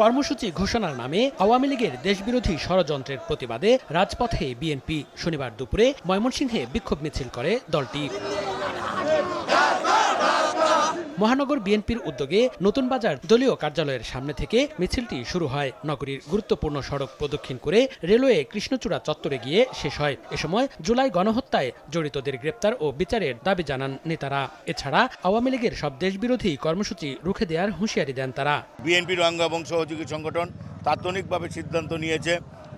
কর্মসূচি ঘোষণার নামে আওয়ামী লীগের দেশবিরোধী ষড়যন্ত্রের প্রতিবাদে রাজপথে বিএনপি শনিবার দুপুরে ময়মনসিংহে বিক্ষোভ মিছিল করে দলটি। মহানগর বিএনপির উদ্যোগে নতুন বাজার দলীয় কার্যালয়ের সামনে থেকে মিছিলটি শুরু হয়। নগরীর গুরুত্বপূর্ণ সড়ক প্রদক্ষিণ করে রেলওয়ে কৃষ্ণচূড়া চত্বরে গিয়ে শেষ হয়। এ সময় জুলাই গণহত্যায় জড়িতদের গ্রেপ্তার ও বিচারের দাবি জানান নেতারা। এছাড়া আওয়ামী লীগের সব দেশবিরোধী কর্মসূচি রুখে দেওয়ার হুঁশিয়ারি দেন তারা। বিএনপির অঙ্গ এবং সহযোগী সংগঠন তাৎক্ষণিকভাবে সিদ্ধান্ত নিয়েছে,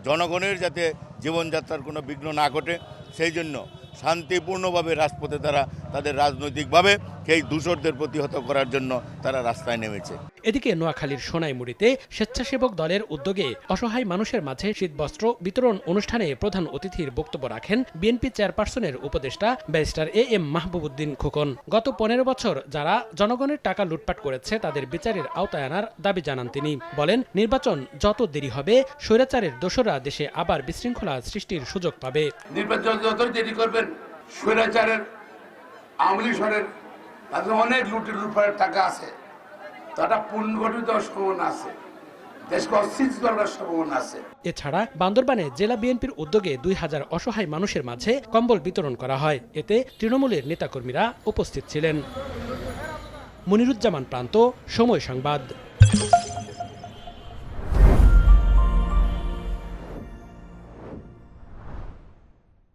জনগণের যাতে জীবনযাত্রার কোনো বিঘ্ন না ঘটে, সেই জন্য শান্তিপূর্ণভাবে রাজপথে তারা তাদের রাজনৈতিকভাবে সেই দূষরদের প্রতিহত করার জন্য তারা রাস্তায় নেমেছে। এদিকে নোয়াখালীর সোনাইমুড়িতে স্বেচ্ছাসেবক দলের উদ্যোগে অসহায় মানুষের মাঝে শীতবস্ত্র বিতরণ অনুষ্ঠানে প্রধান অতিথির বক্তব্য রাখেন বিএনপি চেয়ারপারসনের উপদেষ্টা barrister A M Mahbubuddin Khokon. গত পনেরো বছর যারা জনগণের টাকা লুটপাট করেছে তাদের বিচারের আওতায় আনার দাবি জানান তিনি। বলেন নির্বাচন যত দেরি হবে স্বৈরাচারের দোসররা দেশে আবার বিশৃঙ্খলা সৃষ্টির সুযোগ পাবে। নির্বাচন যত দেরি করবেন স্বৈরাচারের আওয়ামী তাদের অনেক লুটি লুটপাটের টাকা আছে। তারা পুনর্গঠিত সম্ভাবনা আছে। এছাড়া বান্দরবানে জেলা বিএনপির উদ্যোগে দুই হাজার অসহায় মানুষের মাঝে কম্বল বিতরণ করা হয়। এতে তৃণমূলের নেতাকর্মীরা উপস্থিত ছিলেন। মনিরুজ্জামান প্রান্ত, সময় সংবাদ।